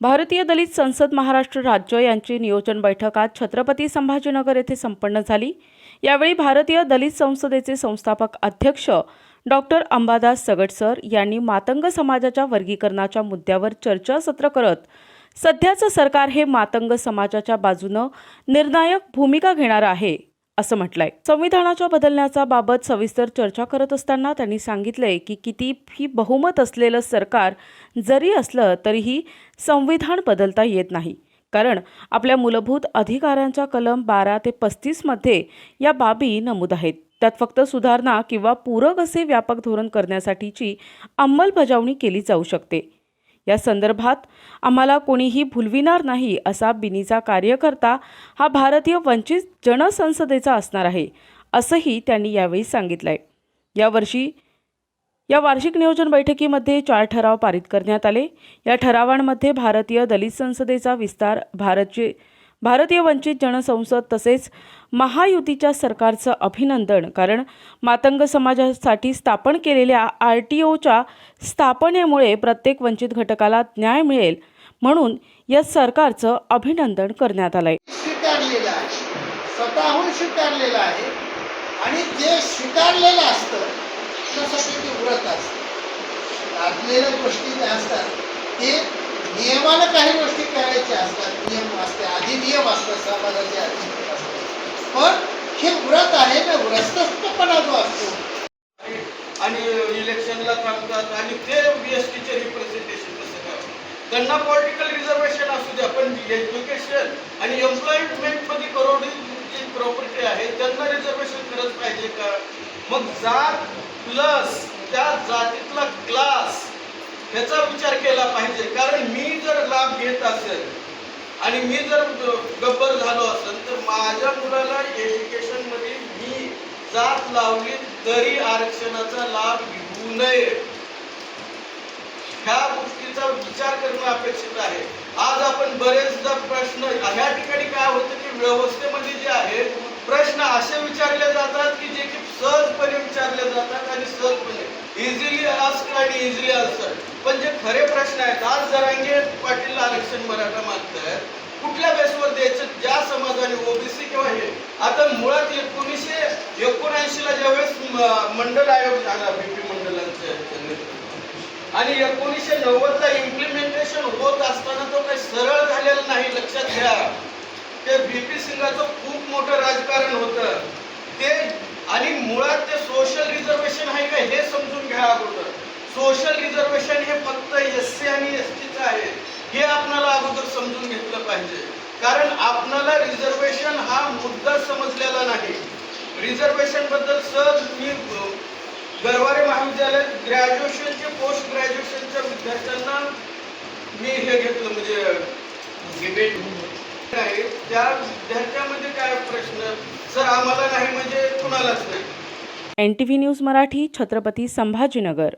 भारतीय दलित संसद महाराष्ट्र राज्य यांची नियोजन बैठक आज छत्रपती संभाजीनगर येथे संपन्न झाली. यावेळी भारतीय दलित संसदेचे संस्थापक अध्यक्ष डॉक्टर अंबादास सगटसर यांनी मातंग समाजाच्या वर्गीकरणाच्या मुद्द्यावर चर्चासत्र करत सध्याचं सरकार हे मातंग समाजाच्या बाजूनं निर्णायक भूमिका घेणार आहे. असं म्हटलंय. संविधानाच्या बदलण्याचा बाबत सविस्तर चर्चा करत असताना त्यांनी सांगितलंय की किती ही बहुमत असलेलं सरकार जरी असलं तरीही संविधान बदलता येत नाही. कारण आपल्या मूलभूत अधिकारांच्या कलम बारा ते पस्तीसमध्ये या बाबी नमूद आहेत. त्यात फक्त सुधारणा किंवा पूरक असे व्यापक धोरण करण्यासाठीची अंमलबजावणी केली जाऊ शकते. या संदर्भात आम्हाला कोणीही भुलविणार नाही असा बिनीचा कार्यकर्ता हा भारतीय वंचित जनसंसदेचा असणार आहे असंही त्यांनी यावेळी सांगितलं आहे यावर्षी या वार्षिक नियोजन बैठकीमध्ये चार ठराव पारित करण्यात आले. या ठरावांमध्ये भारतीय दलित संसदेचा विस्तार भारतचे भारतीय वंचित जनसंसद तसेच महायुतीच्या सरकारचं अभिनंदन. कारण मातंग समाजासाठी स्थापन केलेल्या आर टी ओच्या स्थापनेमुळे प्रत्येक वंचित घटकाला न्याय मिळेल म्हणून या सरकारचं अभिनंदन करण्यात आलंय. स्वीकारलेलं आहे. स्वतःहून स्वीकारलेलं आहे. आणि जे स्वीकारलेलं असतं त्यासाठी ते व्रत असतं. लादलेल्या गोष्टी ज्या असतात ते नियमानं काही गोष्टी करायच्या असतात नियम असते आधी नियम असतात समाजाचे आधी पण हे व्रत आहे ना व्रतस्थपणा जो असतो. आणि इलेक्शनला थांबतात आणि ते बी एस टीचे रिप्रेझेंटेशन कसं करतात. त्यांना पॉलिटिकल रिझर्वेशन असू द्या पण एज्युकेशन आणि एम्प्लॉयमेंटमध्ये करोडची प्रॉपर्टी आहे त्यांना रिझर्वेशन करत पाहिजे का? मग जात प्लस त्या जातीतला क्लास ह्याचा विचार केला पाहिजे. कारण मी जर लाभ घेत असेल आणि मी जर गब्बर झालो असेल तर माझ्या मुलाला एज्युकेशनमध्ये मी जात लावली तरी आरक्षणाचा लाभ घेऊ नये. ह्या गोष्टीचा विचार करणं अपेक्षित आहे. आज आपण बरेचदा प्रश्न ह्या ठिकाणी काय होतं की व्यवस्थेमध्ये जे आहे प्रश्न असे विचारले जातात की जे की सहजपणे विचारले जातात आणि सहजपणे इझिली आस्क आणि इझिली आन्सर पण जे खरे प्रश्न आहेत आज जरांगे पाटील आरक्षण मराठा मागतायत कुठल्या बेसवर द्यायचं? ज्या समाजाने ओबीसी किंवा हे आता मुळात एकोणीसशे एकोणऐंशी ला ज्यावेळेस मंडल आयोग झाला बीपी मंडलांचं नेतृत्व. आणि एकोणीसशे नव्वद ला इम्प्लिमेंटेशन होत असताना तो काही सरळ झालेला नाही लक्षात घ्या. ते बीपी सिंगाचं खूप मोठं राजकारण होतं. ते आणि मुळात ते सोशल रिझर्वेशन आहे का हे समजून घ्या अगोदर. सोशल रिझर्वेशन हे फक्त एस सी आणि एस टीचं आहे. हे आपणाला अगोदर समजून घेतलं पाहिजे. कारण आपणाला रिझर्वेशन हा मुद्दा समजलेला नाही. रिझर्वेशनबद्दल सहज मी गरवारे महाविद्यालयात ग्रॅज्युएशनचे पोस्ट ग्रॅज्युएशनच्या विद्यार्थ्यांना मी हे घेतलं म्हणजे डिबेट आहे. त्या विद्यार्थ्यामध्ये काय प्रश्न? सर आम्हाला नाही म्हणजे कुणालाच नाही. N T V news Marathi Chhatrapati Sambhajinagar.